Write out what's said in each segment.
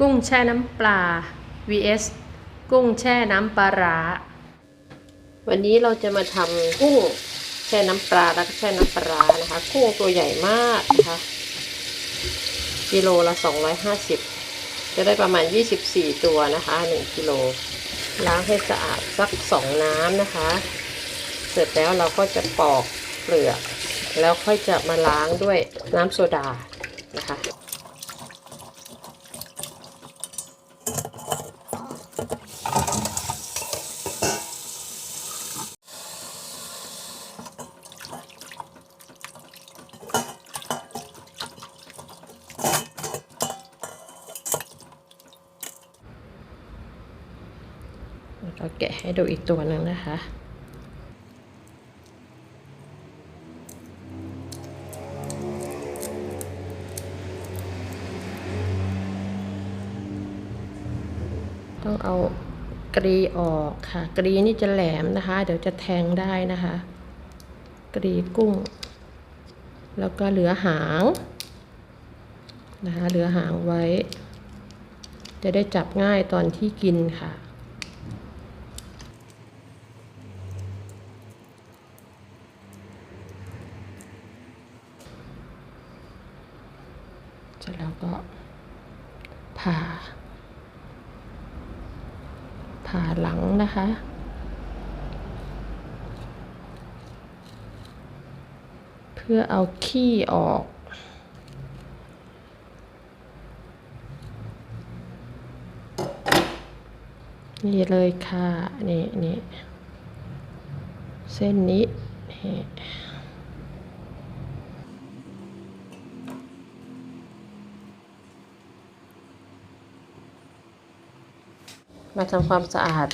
กุ้งแช่น้ำปลา vs กุ้งแช่น้ำปลาร้า วันนี้เราจะมาทำกุ้งแช่น้ำปลาแล้วก็แช่น้ำปลาร้านะคะ กุ้งตัวใหญ่มากนะคะ กิโลละ 250 จะได้ประมาณ 24 ตัวนะคะ 1 กิโล ล้างให้สะอาดสัก 2 น้ำนะคะ เสร็จแล้วเราก็จะปอกเปลือก แล้วค่อยจะมาล้างด้วยน้ำโซดานะคะ เราแกะให้ดูอีกตัวหนึ่งนะคะต้องเอากรีออกค่ะ กรีนี่จะแหลมนะคะ เดี๋ยวจะแทงได้นะคะ กรีกุ้ง แล้วก็เหลือหางนะคะ เหลือหางไว้ จะได้จับง่ายตอนที่กินค่ะ เสร็จแล้ว ก็ผ่า ผ่าหลังนะคะ เพื่อเอาขี้ออกนี่เลยค่ะ นี่นี่เส้นนี้ มาทำความสะอาด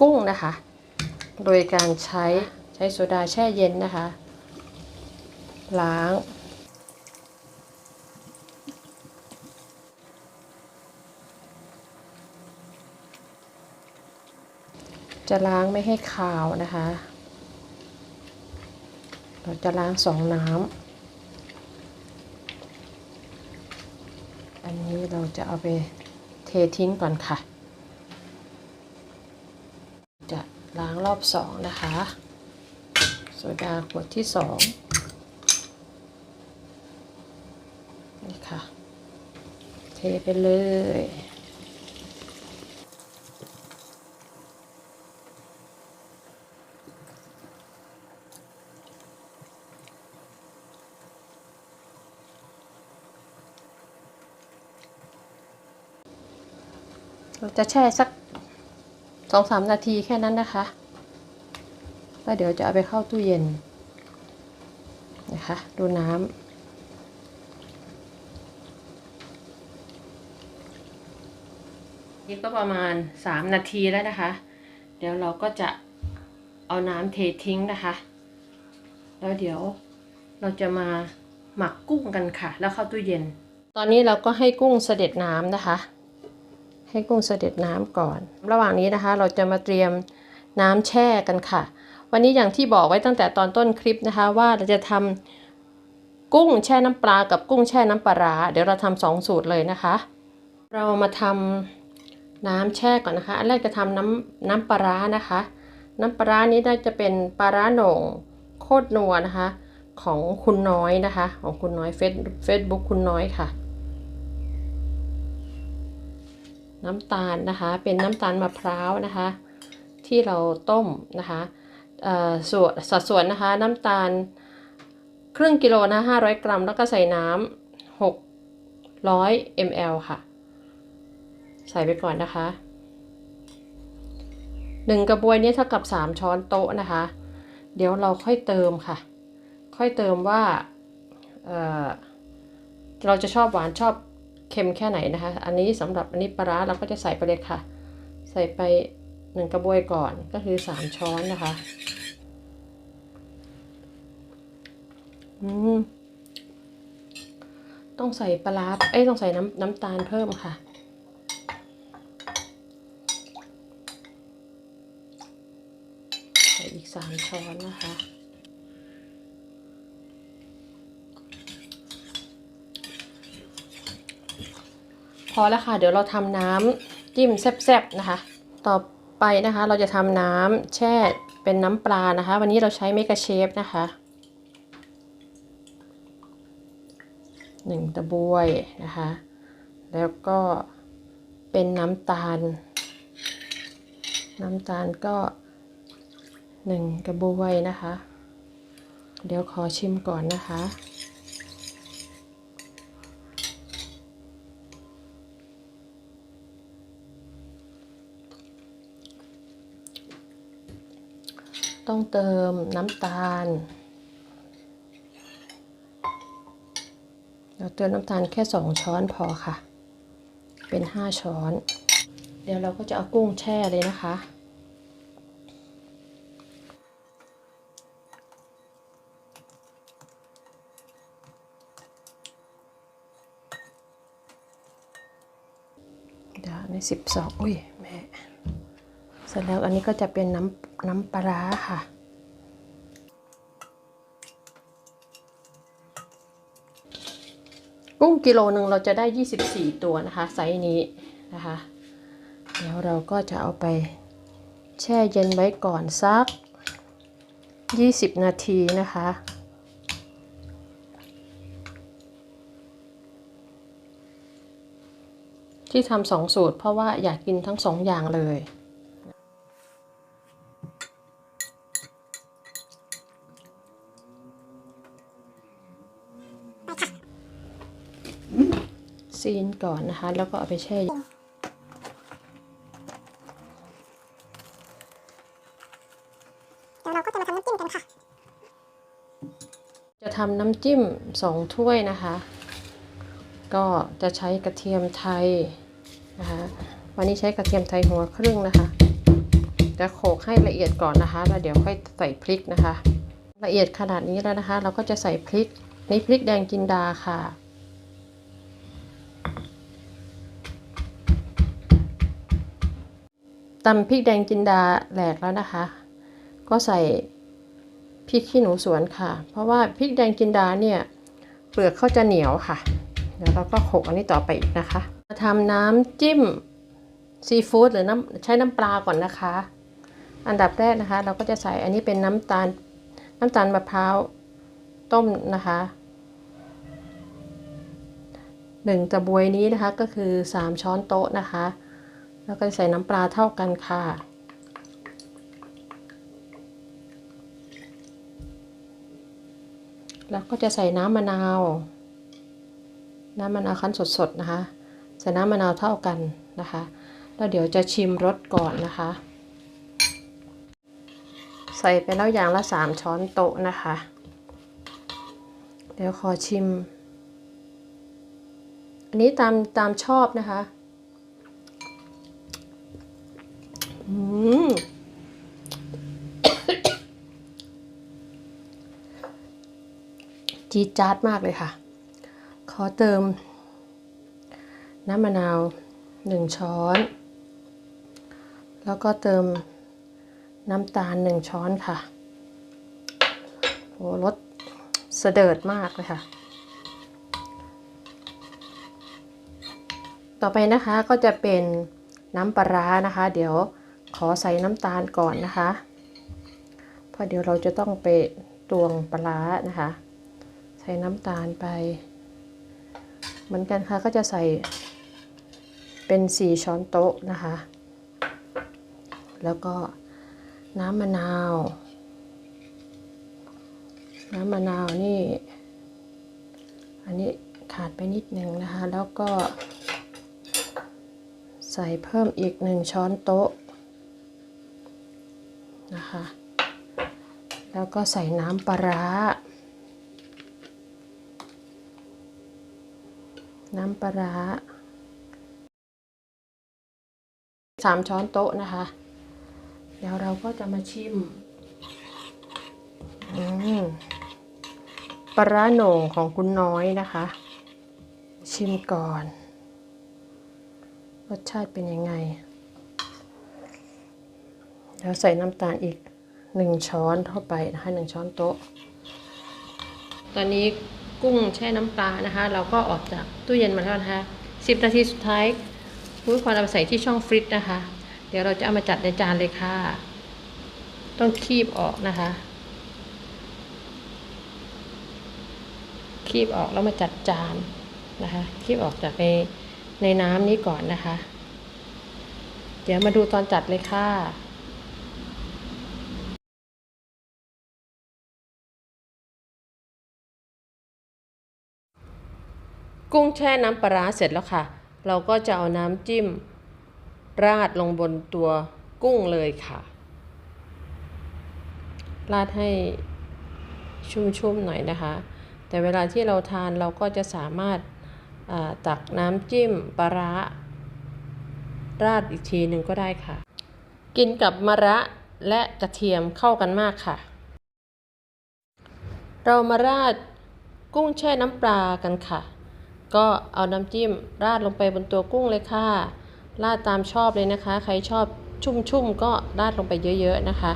กุ้งนะคะ โดยการใช้ใช้โซดาแช่เย็นนะคะ ล้างจะล้างไม่ให้คาวนะคะ เราจะล้างสองน้ำ อันนี้เราจะเอาไปเททิ้งก่อนค่ะล้างรอบ สองนะคะโซดาขวดที่สองนี่ค่ะ เทไปเลยเราจะแช่สักสองสามนาทีแค่นั้นนะคะ แล้วเดี๋ยวจะเอาไปเข้าตู้เย็นนะคะ ดูน้ำนี่ก็ประมาณสามนาทีแล้วนะคะ เดี๋ยวเราก็จะเอาน้ำเททิ้งนะคะ แล้วเดี๋ยวเราจะมาหมักกุ้งกันค่ะ แล้วเข้าตู้เย็น ตอนนี้เราก็ให้กุ้งเสด็จน้ำนะคะ ให้กุ้งเสด็จน้ำก่อน ระหว่างนี้นะคะ เราจะมาเตรียมน้ำแช่กันค่ะ วันนี้อย่างที่บอกไว้ตั้งแต่ตอนต้นคลิปนะคะว่าเราจะทำกุ้งแช่น้ำปลากับกุ้งแช่น้ำปลาร้าเดี๋ยวเราทำสองสูตรเลยนะคะ เรามาทำน้ำแช่ก่อนนะคะอันแรกจะทำน้ำน้ำปลาร้านะคะ น้ำปลาร้านี้ได้จะเป็นปลาร้าโหน่งโคตรนัวนะคะของคุณน้อยนะคะ ของคุณน้อยเฟซเฟซบุ๊กคุณน้อยค่ะ น้ำตาลนะคะเป็นน้ำตาลมะพร้าวนะคะ ที่เราต้มนะคะ ส่วนสัดส่วนนะคะน้ำตาลครึ่งกิโลนะ500 กรัม แล้วก็ใส่น้ำ600 ml ค่ะ ใส่ไปก่อนนะคะหนึ่งกระบวยนี้เท่ากับ 3 ช้อนโต๊ะนะคะ เดี๋ยวเราค่อยเติมค่ะ ค่อยเติมว่าเเราจะชอบหวานชอบเค็มแค่ไหนนะคะ อันนี้สำหรับอันนี้ปลาร้าเราก็จะใส่ไปเลยค่ะ ใส่ไปหนึ่งกระบวยก่อนก็คือสามช้อนนะคะ อืม ต้องใส่ปลาเอ้ยต้องใส่น้ำน้ำตาลเพิ่มค่ะ ใส่อีกสามช้อนนะคะพอแล้วค่ะ เดี๋ยวเราทำน้ำจิ้มแซ่บๆนะคะ ต่อไปนะคะเราจะทำน้ำแช่เป็นน้ำปลานะคะ วันนี้เราใช้เมกะเชฟนะคะ หนึ่งตะบวยนะคะ แล้วก็เป็นน้ำตาล น้ำตาลก็หนึ่งกระบวยนะคะ เดี๋ยวขอชิมก่อนนะคะต้องเติมน้ำตาล เราเติมน้ำตาลแค่ 2 ช้อนพอค่ะ เป็น 5 ช้อน เดี๋ยวเราก็จะเอากุ้งแช่เลยนะคะ เดี๋ยวในสิบสองอุ้ย แม่ เสร็จแล้วอันนี้ก็จะเป็นน้ำน้ำปลาค่ะ กุ้งกิโลหนึ่งเราจะได้ 24 ตัวนะคะ ไซส์นี้นะคะ เดี๋ยวเราก็จะเอาไปแช่เย็นไว้ก่อนสัก 20 นาทีนะคะที่ทำสองสูตรเพราะว่าอยากกินทั้งสองอย่างเลย ซีนก่อนนะคะ แล้วก็เอาไปแช่เดี๋ยวเราก็จะมาทำน้ำจิ้มกันค่ะ จะทำน้ำจิ้มสองถ้วยนะคะ ก็จะใช้กระเทียมไทยนะคะ วันนี้ใช้กระเทียมไทยหัวครึ่งนะคะ จะโขลกให้ละเอียดก่อนนะคะ แล้วเดี๋ยวค่อยใส่พริกนะคะ ละเอียดขนาดนี้แล้วนะคะ เราก็จะใส่พริกนี่พริกแดงจินดาค่ะ ตำพริกแดงจินดาแหลกแล้วนะคะ ก็ใส่พริกขี้หนูสวนค่ะ เพราะว่าพริกแดงจินดาเนี่ยเปลือกเขาจะเหนียวค่ะเดี๋ยวเราก็โขกอันนี้ต่อไปอีกนะคะมาทำน้ำจิ้มซีฟู้ดหรือน้ำใช้น้ำปลาก่อนนะคะ อันดับแรกนะคะ เราก็จะใส่อันนี้เป็นน้ำตาลน้ำตาลมะพร้าวต้มนะคะหนึ่งกระบวยนี้นะคะก็คือ 3 ช้อนโต๊ะนะคะ แล้วก็ใส่น้ำปลาเท่ากันค่ะ แล้วก็จะใส่น้ำมะนาว น้ำมะนาวคั้นสดๆนะคะ ใส่น้ำมะนาวเท่ากันนะคะ แล้วเดี๋ยวจะชิมรสก่อนนะคะ ใส่ไปแล้วอย่างละ 3 ช้อนโต๊ะนะคะ เดี๋ยวขอชิม อันนี้ตามตามชอบนะคะ อืม จี๊ดจ๊าดมากเลยค่ะ ขอเติม น้ำมะนาวหนึ่งช้อน แล้วก็เติมน้ำตาลหนึ่งช้อนค่ะโอ้รสเสดิร์ดมากเลยค่ะ ต่อไปนะคะก็จะเป็นน้ำปลาร้านะคะ เดี๋ยวขอใส่น้ำตาลก่อนนะคะ เพราะเดี๋ยวเราจะต้องไปตวงปลาร้านะคะ ใส่น้ำตาลไป เหมือนกันค่ะก็จะใส่เป็น 4 ช้อนโต๊ะนะคะ แล้วก็น้ำมะนาว น้ำมะนาวนี่ อันนี้ขาดไปนิดหนึ่งนะคะ แล้วก็ ใส่เพิ่มอีกหนึ่งช้อนโต๊ะนะคะ แล้วก็ใส่น้ำปลาร้า น้ำปลาสามช้อนโต๊ะนะคะ เดี๋ยวเราก็จะมาชิมปลาร้าโหน่งของคุณน้อยนะคะ ชิมก่อน รสชาติเป็นยังไง เดี๋ยวใส่น้ำตาลอีกหนึ่งช้อนเข้าไปนะคะหนึ่งช้อนโต๊ะ ตอนนี้ กุ้งแช่น้ำปลานะคะ เราก็ออกจากตู้เย็นมาแล้วนะคะ10นาทีสุดท้ายวุ้ยควรเอาไปใส่ที่ช่องฟรีซนะคะ เดี๋ยวเราจะเอามาจัดในจานเลยค่ะ ต้องคีบออกนะคะ คีบออกแล้วมาจัดจานนะคะ คีบออกจากในในน้ำนี้ก่อนนะคะ เดี๋ยวมาดูตอนจัดเลยค่ะ กุ้งแช่น้ำปลาเสร็จแล้วค่ะ เราก็จะเอาน้ำจิ้ม ราดลงบนตัวกุ้งเลยค่ะ ราดให้ชุ่มๆหน่อยนะคะ แต่เวลาที่เราทานเราก็จะสามารถตักน้ำจิ้มปลาราราดอีกทีหนึ่งก็ได้ค่ะ กินกับมะระและกระเทียมเข้ากันมากค่ะ เรามาราดกุ้งแช่น้ำปลากันค่ะ ก็เอาน้ำจิ้มราดลงไปบนตัวกุ้งเลยค่ะราดตามชอบเลยนะคะ ใครชอบชุ่มๆก็ราดลงไปเยอะๆนะคะ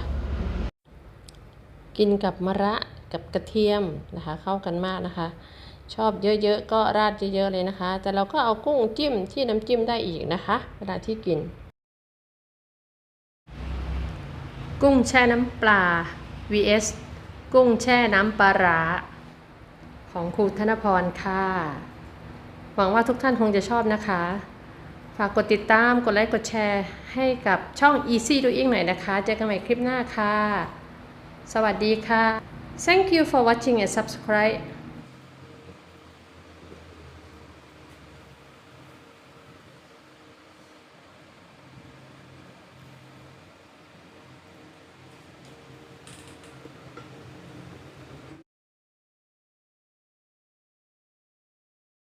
กินกับมะระกับกระเทียมนะคะ เข้ากันมากนะคะ ชอบเยอะๆก็ราดเยอะๆเลยนะคะ แต่เราก็เอากุ้งจิ้มที่น้ำจิ้มได้อีกนะคะ เวลาที่กิน กุ้งแช่น้ำปลา vs กุ้งแช่น้ำปลาร้าของครูธนพรค่ะ หวังว่าทุกท่านคงจะชอบนะคะ ฝากกดติดตาม กดไลค์ กดแชร์ ให้กับช่อง Easy Doing หน่อยนะคะ เจอกันใหม่คลิปหน้าค่ะ สวัสดีค่ะ Thank you for watching and subscribe